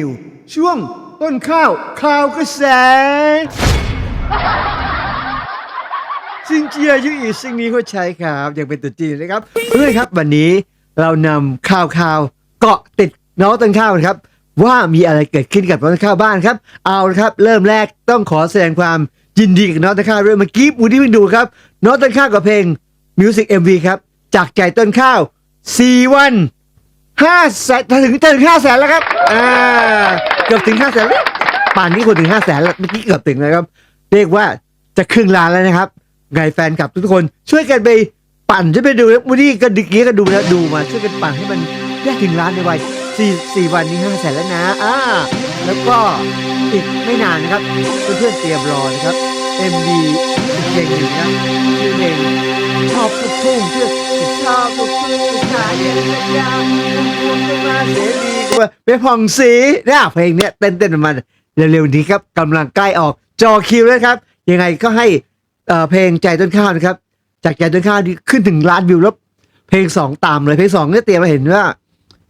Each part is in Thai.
นิว ช่วงต้นข้าวข่าวกระแสซิงเจียยูอีซิงนี้เขาใช้ครับยังเป็นตัวจีนนะครับเพื่อนครับวันนี้เรานำข่าวข่าวเกาะติดน้องต้นข้าวนะครับ ว่ามีอะไรเกิดขึ้นกับน้องต้นข้าวบ้านครับ เอาละครับเริ่มแรกต้องขอแสดงความยินดีกับน้องต้นข้าวด้วยเมื่อกี้บูดี้เพิ่งดูครับน้องต้นข้าวกับเพลงมิวสิกเอ็มวีครับจากใจต้นข้าว4วัน ห้าแสนถึงถึงห้าแสนแล้วครับอ่าเกือบถึงห้าแสนแล้วป่านนี้คนถึงห้าแสนแล้วเมื่อกี้เกือบถึงแล้วครับ เรียกว่าจะครึ่งล้านแล้วนะครับไงแฟนคลับทุกคน ช่วยกันไปปั่นช่วยไปดูนะวันนี้ก็ดึกนี้ก็ดูแล้วดูมาช่วยกันปั่นให้มันได้ถึงล้านในวัยสี่สี่วันนี้ห้าแสนแล้วนะอ่าแล้วก็อีกไม่นานนะครับเพื่อนๆเตรียมรอนะครับ MV เพลงหนึ่งนะชื่อเพลงชอบลูกทุ่งเพื่อชอบลูกทุ่งชายเย็นยาวพุ่งขึ้นมาเสียดีกว่าเป็นผ่องสีเนี่ยเพลงเนี้ยเต้นๆมันเร็วๆนี้ครับกำลังใกล้ออกจอคิวแล้วครับ ยังไงก็ให้เพลงใจต้นข้าวนะครับ จากใจต้นข้าวนี่ขึ้นถึงล้านวิวแล้วเพลงสองตามเลยเพลงสองเนี่ยเตรียมมาเห็นว่า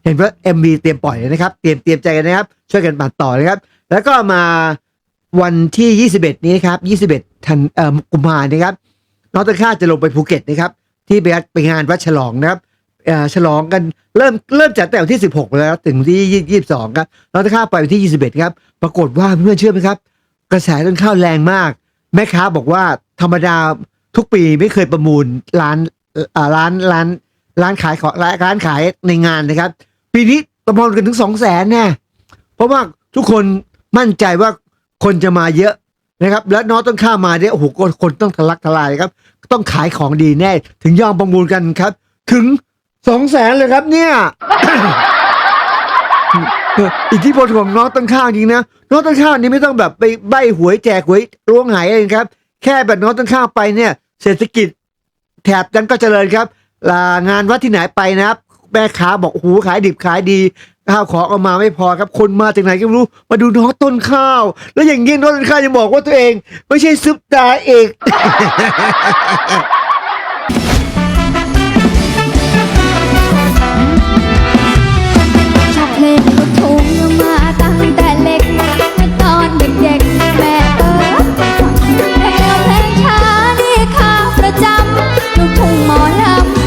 เห็นว่า MV เตรียมปล่อยนะครับเตรียมเตรียมใจกันนะครับ ช่วยกันปั่นต่อนะครับ แล้วก็มาวันที่ 21 นี้ครับ 21 ธันเอ่อกุมภานะครับน้องต้นข้าจะลงไปภูเก็ตนะครับ ที่ไปไปงานวัดฉลองนะครับเอ่อฉลองกันเริ่มเริ่มจัดแต่วันที่ 16 แล้วถึงที่22ครับน้องต้นข้าไปวันที่ 21 ครับ ปรากฏว่าเพื่อนเชื่อไหมครับ กระแสต้นข้าวแรงมาก แม่ค้าบอกว่าธรรมดาทุกปีไม่เคยประมูลร้านเอ่อร้านร้านร้านขายของร้านร้านขายในงานนะครับ ปีนี้ประมูลกันถึงสองแสนแน่เพราะว่าทุกคนมั่นใจว่าคนจะมาเยอะ นะครับแล้วน้องต้นข้ามาเนี่ยโอ้โหคนต้องทะลักทลายครับ ต้องขายของดีแน่ ถึงยอมประมูลกันครับ ถึงสองแสนเลยครับเนี่ย อิทธิพลของน้องต้นข้าวจริงนะน้องต้นข้าวนี่ไม่ต้องแบบไปใบหวยแจกหวยล้วงหายเองครับ แค่แบบน้องต้นข้าวไปเนี่ย เศรษฐกิจแถบนั้นก็เจริญครับลางานวัดที่ไหนไปนะครับแม่ค้าบอกโอ้โหขายดิบขายดี ข้าวของเอามาไม่พอครับ คนมาจากไหนก็ไม่รู้ มาดูน้องต้นข้าว แล้วอย่างนี้น้องต้นข้าวยังบอกว่าตัวเอง ไม่ใช่ซุปตาเอกชอบเพลงลูกทุ่งมาตั้งแต่เล็กตอนเด็กๆแม่เออแนวเพลงช้านี่ข้าประจำลูกทุ่งหมอลำ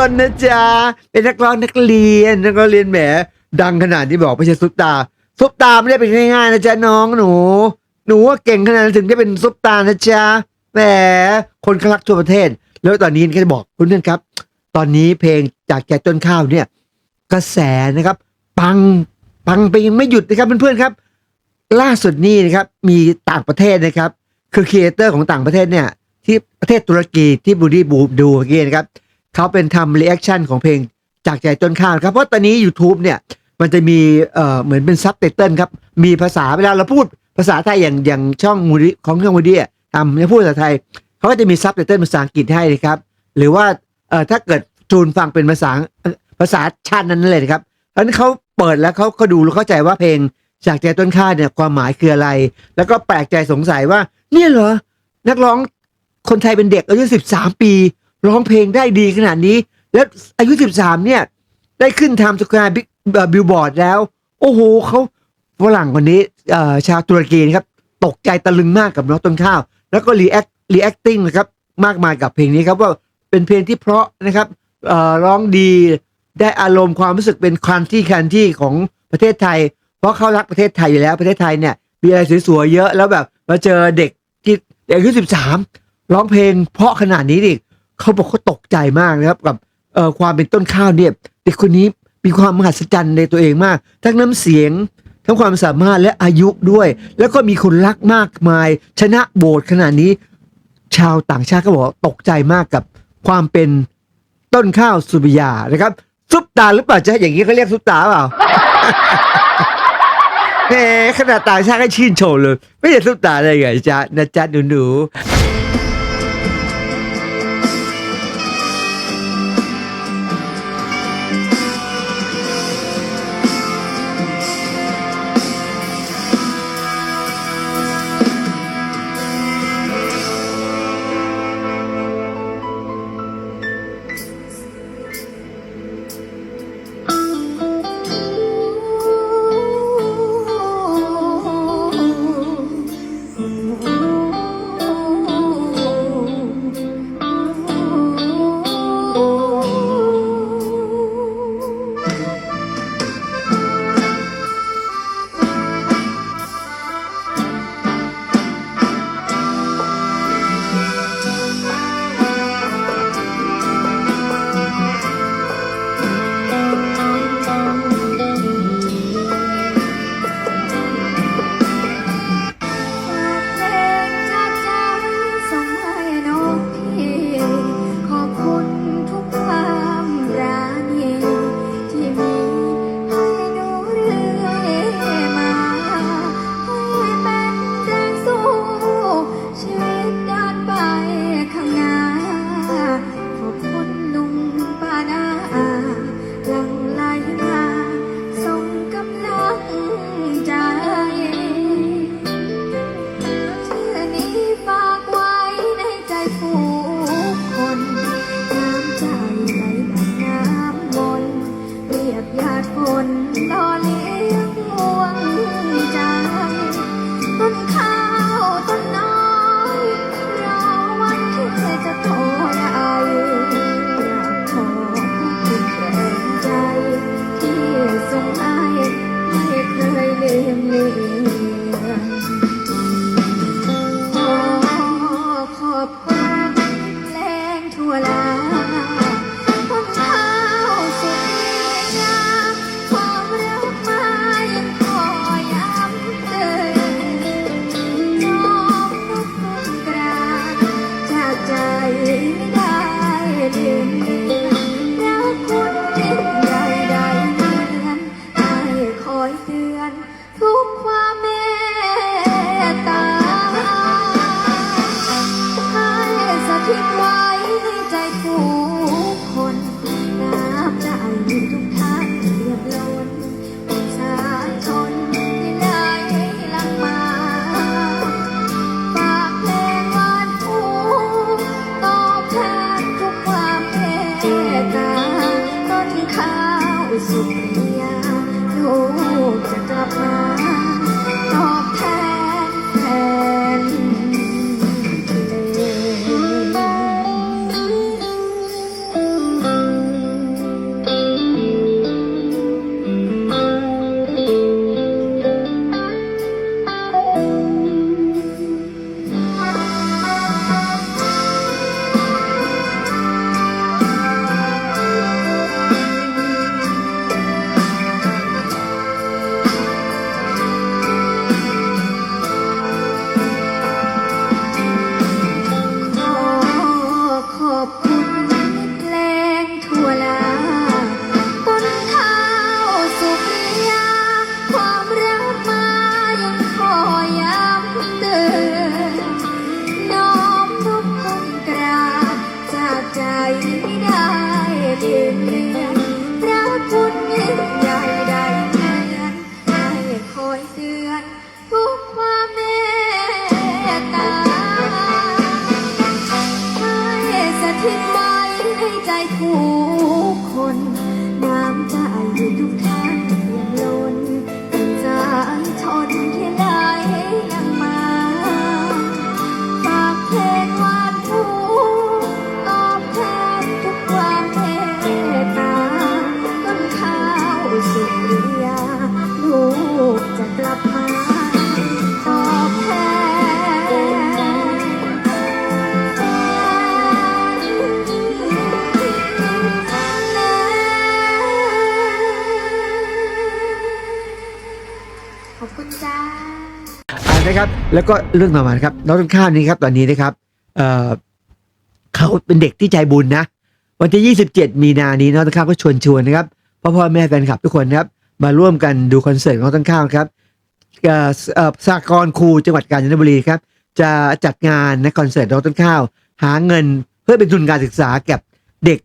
ตนนะจ๊ะ เป็นนักร้องนักเรียนนักร้องเรียนแหม ดังขนาดที่บอกไม่ใช่ซุปตา ซุปตาไม่ได้เป็นง่ายๆนะจ๊ะน้องหนู หนูว่าเก่งขนาดนั้นถึงได้เป็นซุปตานะจ๊ะ แหม คนเขารักทั่วประเทศ แล้วตอนนี้ก็จะบอกคุณเพื่อนครับ ตอนนี้เพลงจากแกต้นข้าวเนี่ย กระแสนะครับ ปัง ปังไปยังไม่หยุดนะครับเพื่อนๆครับ ล่าสุดนี้นะครับ มีต่างประเทศนะครับ คือครีเอเตอร์ของต่างประเทศเนี่ยที่ประเทศตุรกีที่บูดี้บูดูเมื่อกี้นะครับ เขาเป็นทำรีแอคชั่นของเพลงจากใจต้นข้าวครับ เพราะตอนนี้ YouTube เนี่ยมันจะมีเอ่อเหมือนเป็นซับไตเติลครับ มีภาษาเวลาเราพูดภาษาไทยอย่างอย่างช่องมูดิของช่องมูดี้ทำเนี่ยพูดภาษาไทยเขาก็จะมีซับไตเติลภาษาอังกฤษให้นะครับ หรือว่าเอ่อถ้าเกิดจูนฟังเป็นภาษาภาษาชาตินั้นเลยนะครับเพราะนั้นเขาเปิดแล้วเขาก็ดูแล้วเข้าใจว่าเพลงจากใจต้นข้าวเนี่ยความหมายคืออะไร แล้วก็แปลกใจสงสัยว่า เนี่ยเหรอนักร้องคนไทยเป็นเด็กอายุ 13 ปี ร้องเพลงได้ดีขนาดนี้ แล้วอายุ 13 เนี่ย ได้ขึ้นทำสแควร์บิลบอร์ดแล้ว โอ้โหเขาฝรั่งคนนี้ชาวตุรกีนะครับ ตกใจตะลึงมากกับน้องต้นข้าว แล้วก็รีแอครีแอคติ้งนะครับ มากมายกับเพลงนี้ครับว่าเป็นเพลงที่เพราะนะครับร้องดีได้อารมณ์ความรู้สึกเป็นคันที่คันที่ของประเทศไทย เพราะเขารักประเทศไทยอยู่แล้วประเทศไทยเนี่ยมีอะไรสวยๆเยอะแล้วแบบมาเจอเด็กที่เด็กอายุสิบสามร้องเพลงเพราะขนาดนี้ดิ เขาบอกเขาตกใจมากนะครับกับความเป็นต้นข้าวเนี่ยเด็กคนนี้มีความมหัศจรรย์ในตัวเองมาก ทั้งน้ำเสียง ทั้งความสามารถและอายุด้วย แล้วก็มีคนรักมากมาย ชนะโบสถ์ขนาดนี้ ชาวต่างชาติก็บอกตกใจมากกับความเป็นต้นข้าวสุริยานะครับซุปตาหรือเปล่าจะอย่างนี้เขาเรียกซุปตาเปล่าแหมขนาดต่างชาติก็ชื่นชมเลย ไม่ใช่ซุปตาเลยไงจ๊ะนะจ๊ะหนูหนู แล้วก็เรื่องต่อมาครับน้องต้นข้าวนี้ครับ ตอนนี้นะครับเเขาเป็นเด็กที่ใจบุญนะวันที่ 27 มีนานี้น้องต้นข้าวก็ชวนชวนนะครับพ่อพ่อแม่แฟนคลับทุกคนนะครับ มาร่วมกันดูคอนเสิร์ตของน้องต้นข้าวครับสากรครูจังหวัดกาญจนบุรีครับ จะจัดงานนะคอนเสิร์ตน้องต้นข้าว หาเงินเพื่อเป็นทุนการศึกษาแก่เด็ก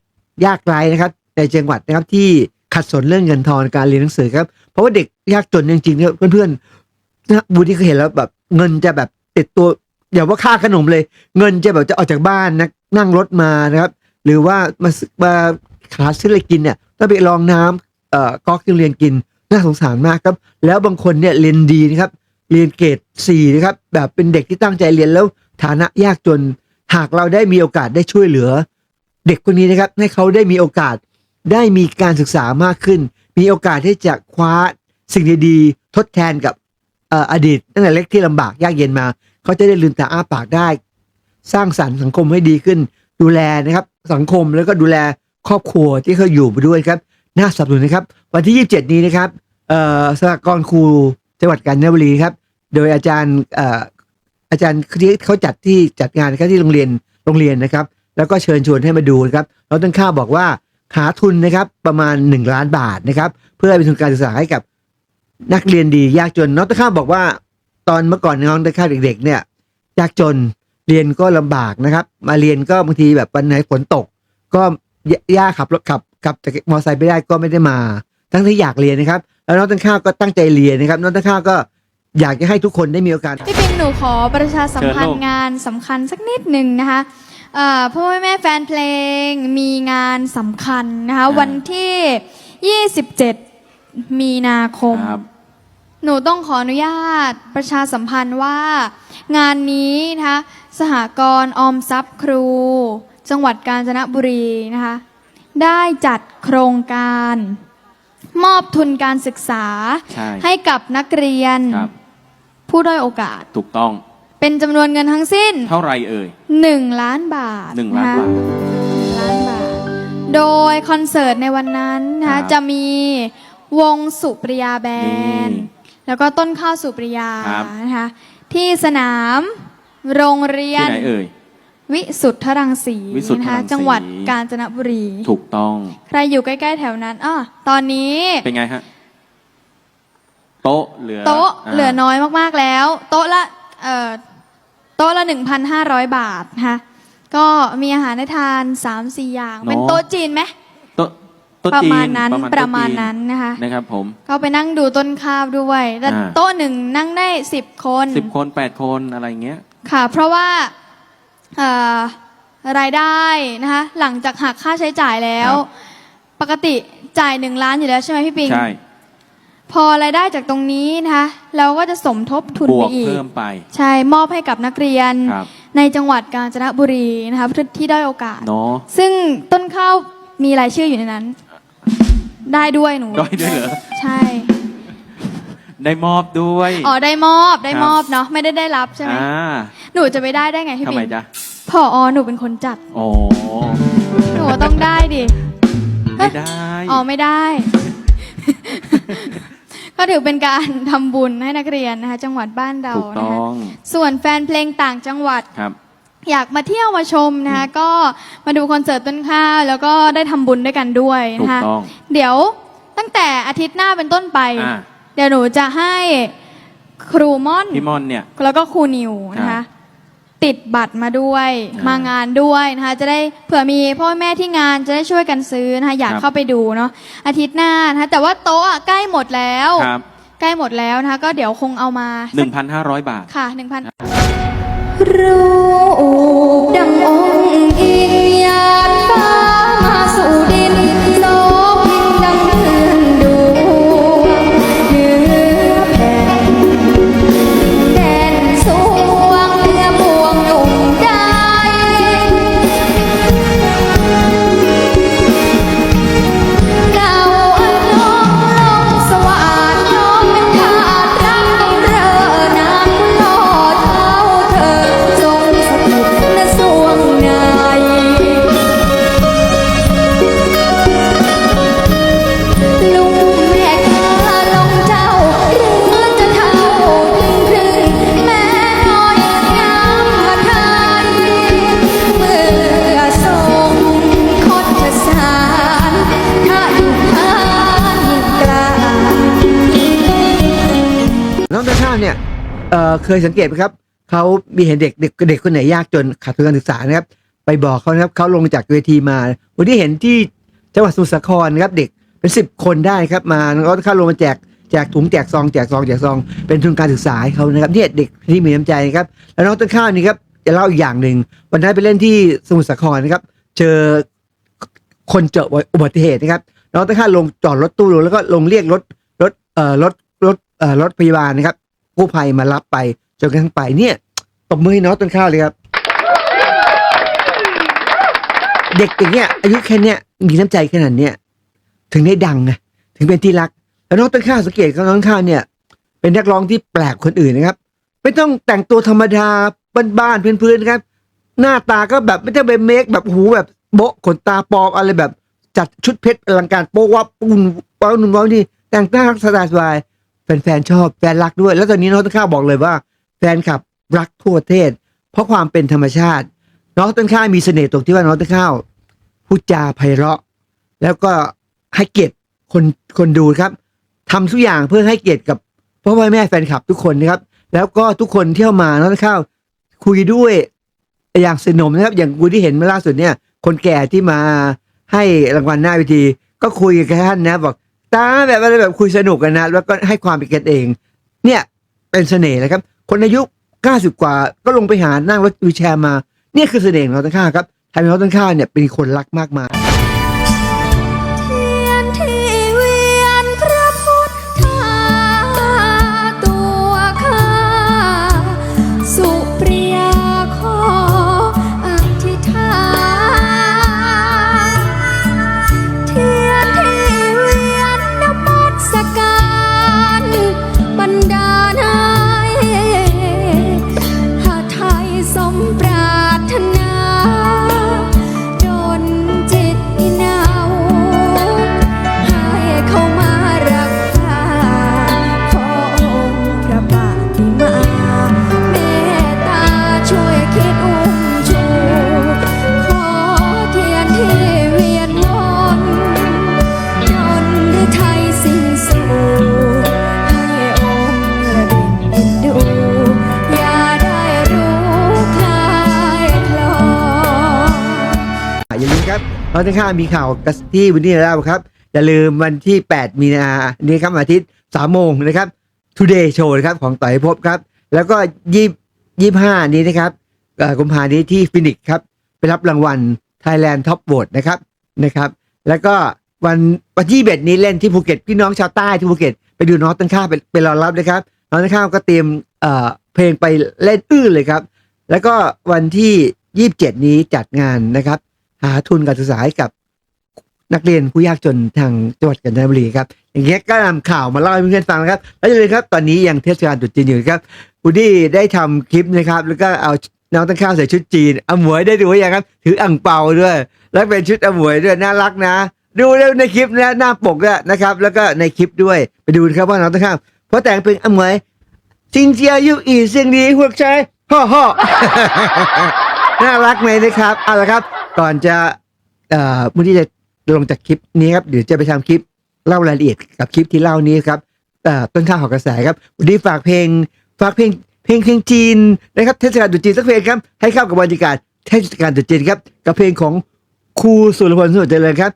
ยากไร้นะครับ ในจังหวัดนะครับที่ขัดสนเรื่องเงินทอนการเรียนหนังสือครับเพราะว่าเด็กยากจนจริงๆเนี่ยเพื่อนๆนะบูที่เขาเห็นแล้วแบบ เงินจะแบบติดตัวอย่าว่าค่าขนมเลย เงินจะแบบจะออกจากบ้านนะนั่งรถมานะครับ หรือว่ามามาหาซื้ออะไรกินเนี่ยต้องไปลองน้ำเอ่อก๊อกที่เรียนกินน่าสงสารมากครับ แล้วบางคนเนี่ยเรียนดีนะครับ เรียนเกรดสี่นะครับ แบบเป็นเด็กที่ตั้งใจเรียนแล้วฐานะยากจน หากเราได้มีโอกาสได้ช่วยเหลือ เด็กคนนี้นะครับ ให้เขาได้มีโอกาสได้มีการศึกษามากขึ้น มีโอกาสที่จะคว้าสิ่งดีๆทดแทนกับ อดีตตั้งแต่เล็กที่ลำบากยากเย็นมา เขาจะได้ลืมตาอ้าปากได้ สร้างสรรค์สังคมให้ดีขึ้น ดูแลนะครับสังคมแล้วก็ดูแลครอบครัวที่เขาอยู่ไปด้วยครับน่าสนับสนุนนะครับ วันที่ 27 นี้นะครับสหกรณ์ครูจังหวัดกาญจนบุรีครับ โดยอาจารย์อาจารย์ที่เขาจัดที่จัดงานครับที่โรงเรียนโรงเรียนนะครับ แล้วก็เชิญชวนให้มาดูนะครับเราต้นข้าบอกว่าหาทุนนะครับประมาณ 1 ล้านบาทนะครับ เพื่อเป็นทุนการศึกษาให้กับ นักเรียนดียากจนน้องต้นข้าวบอกว่า ตอนเมื่อก่อนน้องต้นข้าวเด็ก ๆ เนี่ยยากจนเรียนก็ลำบากนะครับ มาเรียนก็บางทีแบบวันไหนฝนตก ก็ยย่าขับรถขับขับแต่มอเตอร์ไซค์ไม่ได้ก็ไม่ได้มา ทั้งที่อยากเรียนนะครับ แล้วน้องต้นข้าวก็ตั้งใจเรียนนะครับ น้องต้นข้าวก็อยากจะให้ทุกคนได้มีโอกาสพี่ปิงหนูขอประชาสัมพันเชิญลูธ์กงานสำคัญสักนิดหนึ่งนะคะเอ่อพ่อแม่แฟนเพลงมีงานสำคัญนะคะวันที่ 27 มีนาคม ครับ หนูต้องขออนุญาตประชาสัมพันธ์ว่า งานนี้นะคะสหกรณ์ออมทรัพย์ครู จังหวัดกาญจนบุรีนะคะได้จัดโครงการ มอบทุนการศึกษาใช่ให้กับนักเรียน ครับ ผู้ด้อยโอกาส ถูกต้อง เป็นจำนวนเงินทั้งสิ้น เท่าไรเอ่ย1 ล้านบาทหนึ่งล้านะคะบาทล้านบาท โดยคอนเสิร์ตในวันนั้นนะครัคะบ จะมี วงสุปริยาแบนด์นี่แล้วก็ต้นข้าวสุปริยาครับ นะคะที่สนามโรงเรียที่นไหนเอ่ย วิสุทธรังสีวิสุทธนะรัคะงสี จังหวัดกาญจนบุรี ถูกต้อง ใครอยู่ใกล้ๆแถวนั้นอ้อตอนนี้ เป็นไงฮะ โต๊ะเหลือโต๊ะาเหลือน้อยมากๆแล้ว โต๊ะละเอ่อโต๊ะละ 1,500 บาทนะคะก็มีอาหารให้ทาน 3-4 อย่าง เป็นโต๊ะจีนไหมโต๊ะโต๊ะประจีนมาณนั้นโต๊ประมาณจีนั้นนะคะ นะครับผมก็ไปนั่งดูต้นข้าวด้วยแต่อ่า โต๊ะหนึ่งนั่งได้10คนสิบคนแปดคนอะไรเงี้ย ค่ะ เพราะว่าเอ่อรายได้นะคะ หลังจากหักค่าใช้จ่ายแล้ว ครับ ปกติจ่ายหนึ่งล้านอยู่แล้วใช่ไหมพี่ปิง ใช่ พอรายได้จากตรงนี้นะคะ เราก็จะสมทบทุนบไปวกอีก เพิ่มไปใช่มอบให้กับนักเรียน ครับในจังหวัดกาญจนบุรีนะคะที่ได้อยโอกาส เนาะซึ่งต้นข้าวมีรายชื่ออยู่ในนั้น ได้ด้วยหนู ด้อยด้วยเหรอ ใช่ ได้มอบด้วยอ๋อ ได้มอบ ได้ครับมอบเนาะ ไม่ได้ได้รับใช่ไหม อ่าหนูจะไปได้ได้ไงพี่ทำปิไมงจ๊ะพออหนูเป็นคนจัด โอ้หนูต้องได้ดิ ไม่ได้ อ๋อ ไม่ได้ ก็ถือเป็นการทำบุญให้นักเรียนนะคะ จังหวัดบ้านเราถูกนะต้คะองส่วนแฟนเพลงต่างจังหวัด ครับ อยากมาเที่ยวมาชมนะคะก็มาดูคอนเสิร์ตต้นข้าวแล้วก็ได้ทำบุญด้วยกันด้วยถูนะกคะต้องเดี๋ยวตั้งแต่อาทิตย์หน้าเป็นต้นไป อ่า เดี๋ยวหนูจะให้ครูม่อน พี่มอนเนี่ย แล้วก็ครูนิวนะครัคะ บติดบัตรมาด้วย อ่ามางานด้วยนะคะ จะได้เผื่อมีพ่อแม่ที่งานจะได้ช่วยกันซื้อนะคะอยากครับ เข้าไปดูเนาะอาทิตย์หน้านะคะแต่ว่าโต๊ะอะใกล้หมดแล้ว ครับใกล้หมดแล้วนะคะ ก็เดี๋ยวคงเอามาหนึ่งพันห้าร้อยบาท ค่ะหนึ่งพัน รูปดังอง เคยสังเกตไหมครับเขามีเห็นเด็กเด็กเด็กคนไหนยากจนขาดทุนการศึกษานะครับ ไปบอกเขานะครับเขาลงจากเวทีมา วันที่เห็นที่จังหวัดสมุทรสาครนะครับ เด็กเป็นสิบคนได้ครับมาแล้วเข้าลงมาแจกแจกถุงแจกซองแจกซองแจกซองเป็นทุนการศึกษาให้เขานะครับเนี่ยเด็กที่มีน้ำใจนะครับแล้วน้องต้นข้าวนี่ครับจะเล่าอีกอย่างหนึ่งวันนั้นไปเล่นที่สมุทรสาครนะครับ เจอคนเจออุบัติเหตุนะครับน้องต้นข้าวลงจอดรถตู้ลงแล้วก็ลงเรียกรถรถเอ่อรถรถเอ่อรถพยาบาลนะครับ กู้ภัยมารับไปจนกระทั่งไปเนี่ยตบมือให้น้องต้นข้าวเลยครับ เด็กอย่างเนี้ยอายุแค่เนี้ยมีน้ำใจขนาดเนี้ยถึงได้ดังไงถึงเป็นที่รัก แล้วน้องต้นข้าวสังเกตกับน้องต้นข้าวเนี่ย เป็นนักร้องที่แปลกคนอื่นนะครับ ไม่ต้องแต่งตัวธรรมดาบ้านๆพื้นๆนะครับ หน้าตาก็แบบไม่ต้องไปเมคแบบหูแบบโบะขนตาปลอมอะไรแบบจัดชุดเพชรอลังการโป๊ะวับปุ่นว้าวนุ่มว้าวนี่แต่งหน้ารักสบายๆ แฟนๆชอบแฟนรักด้วย แล้วตอนนี้น้องต้นข้าวบอกเลยว่า แฟนคลับรักทั่วประเทศ เพราะความเป็นธรรมชาติ น้องต้นข้าวมีเสน่ห์ตรงที่ว่าน้องต้นข้าวพูดจาไพเราะ แล้วก็ให้เกียรติคนคนดูครับทำทุกอย่างเพื่อให้เกียรติกับพ่อพ่อแม่แฟนคลับทุกคนนะครับ แล้วก็ทุกคนเที่เข้ามาน้องต้นข้าวคุยด้วยอย่างสนมนะครับ อย่างกูที่เห็นเมื่อล่าสุดเนี่ย คนแก่ที่มาให้รางวัลหน้าเวทีก็คุยกับท่านนะบอก ตาแบบอะไรแบบคุยสนุกกันนะ แล้วก็ให้ความเป็นกันเอง เนี่ยเป็นเสน่ห์เลยครับ คนอายุ90 กว่าก็ลงไปหานั่งรถวีลแชร์มา เนี่ยคือเสน่ห์ของน้องต้นข้าครับทำให้น้องต้นข้าเนี่ยเป็นคนรักมากมาย รับน้องต้นข้ามีข่าวกับที่วันนี้แล้วครับ อย่าลืมวันที่ 8 มีนานี้ครับอาทิตย์3โมงนะครับ Today Show นะครับของต่อยภพครับ แล้วก็ยี่ยี่ห้านี้นะครับกุมภานี้ที่ฟินิกครับ ไปรับรางวัล Thailand Top Vote นะครับนะครับ แล้วก็วันวันที่เบ็ดนี้เล่นที่ภูเก็ตพี่น้องชาวใต้ที่ภูเก็ตไปดูน้องต้นข้าวไปไปรอรับนะครับน้องต้นข้าก็เตรียมเอ่อเพลงไปเล่นอื้อเลยครับ แล้วก็วันที่ 27 นี้จัดงานนะครับ หาทุนการศึกษาให้กับนักเรียนผู้ยากจนทางจังหวัดกาญจนบุรีครับ อย่างเงี้ยก็นำข่าวมาเล่าให้เพื่อนๆฟังนะครับ แล้วอย่าลืมครับตอนนี้ยังเทศกาลตรุษจีนอยู่ครับบูดี้ได้ทำคลิปนะครับ แล้วก็เอาน้องต้นข้าวใส่ชุดจีนอาหมวยได้ดูอยังครับ ถืออ่างเปาด้วย แล้วเป็นชุดอมวยด้วยน่ารักนะ ดูแล้วในคลิปนะหน้าปกด้วยนะครับ แล้วก็ในคลิปด้วยไปดูนะครับว่าน้องต้นข้าวเพราะแต่งเป็นอมวยจริงเจียยุอีเสียงดีพวกชายฮ่อฮ่อน่ารักไหมนะครับเอาละครับ ก่อนจะเอ่อมื่อที่จะลงจากคลิปนี้ครับเดี๋ยวจะไปทำคลิปเล่ารายละเอียดกับคลิปที่เล่านี้ครับเอ่อต้นข้าวหอกกระแสครับวันนี้ฝากเพลงฝากเพลงเพลงเพลงจีนนะครับเทศกาลตรุษจีนสักเพลงครับให้เข้ากับบรรยากาศเทศกาลตรุษจีนครับกับเพลงของครูสุรพลสุนเจริญครับ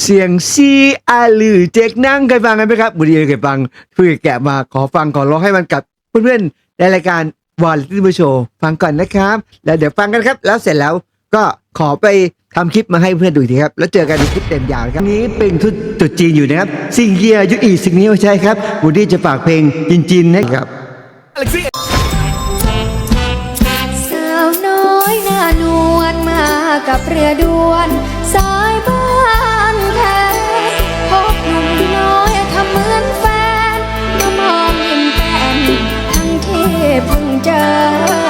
เสียงซีอาลือเจกนั่งเคยฟังกันไหมครับบุรีเคยฟังเพื่อแกะมาขอฟังขอร้องให้มันกับเพื่อนๆในรายการวอลเลย์โชว์ฟังก่อนนะครับ แล้วเดี๋ยวฟังกันครับ แล้วเสร็จแล้ว ก็ขอไปทำคลิปมาให้เพื่อนดูอีกทีครับ แล้วเจอกันในคลิปเต็มยาวนะครับ นี้เป็นทุตตรุษจีนอยู่นะครับ สิ่งเกียร์ยุอีสิ่งนี้ไม่ใช่ครับบูดี้จะฝากเพลงจีนๆนะครับ สาวน้อยหน้านวลมากับเรือด่วน สายบ้านแท้พบหนุ่มน้อยทำเหมือนแฟนมามองยิ้มแป้นทั้งที่เพิ่งเจอ